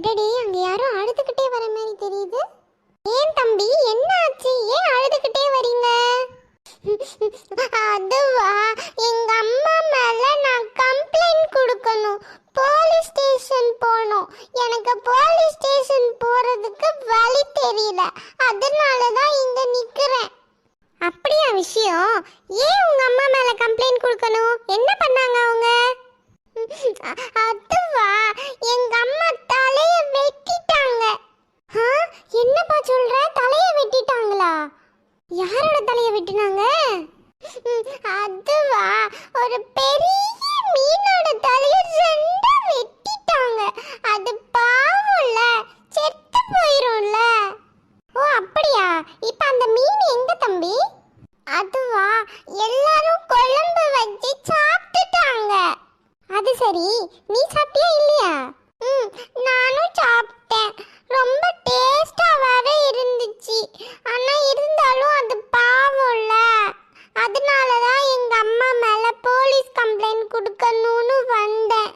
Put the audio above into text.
அடடே அங்க யாரோ அழுதுகிட்டே வர மாதிரி தெரியுது. ஏன் தம்பி என்ன ஆச்சு? ஏன் அழுதுகிட்டே வரீங்க? அதுவா? எங்க அம்மா மேல நான் கம்ப்ளைண்ட் கொடுக்கணும். போலீஸ் ஸ்டேஷன் போகணும். எனக்கு போலீஸ் ஸ்டேஷன் போறதுக்கு வழி தெரியல. அதனால தான் இங்க நிக்கிறேன். அப்படியா விஷயம்? ஏன் உங்க அம்மா மேல கம்ப்ளைண்ட் கொடுக்கணும்? என்ன பண்ணாங்க அவங்க அதுவா எங்க அம்மா தலைய வெட்டிட்டாங்க ஆ, என்னப்பா சொல்ற தலைய வெட்டிட்டாங்களா யாரோட தலைய வெட்டினாங்க? அதுவா? ஒரு பெரிய மீனோட தலைய ரெண்டா வெட்டிட்டாங்க. அது பாவம்ல. செத்து போயிரும்ல. ஓ அப்படியா? இப்ப அந்த மீன் எங்க தம்பி? அதுவா? எல்லாரும் குழம்பு வச்சு சாப்பிட்டுட்டாங்க. அது சரி நீ சாப்பிட்டியா இல்லையா? தான் வந்தேன்.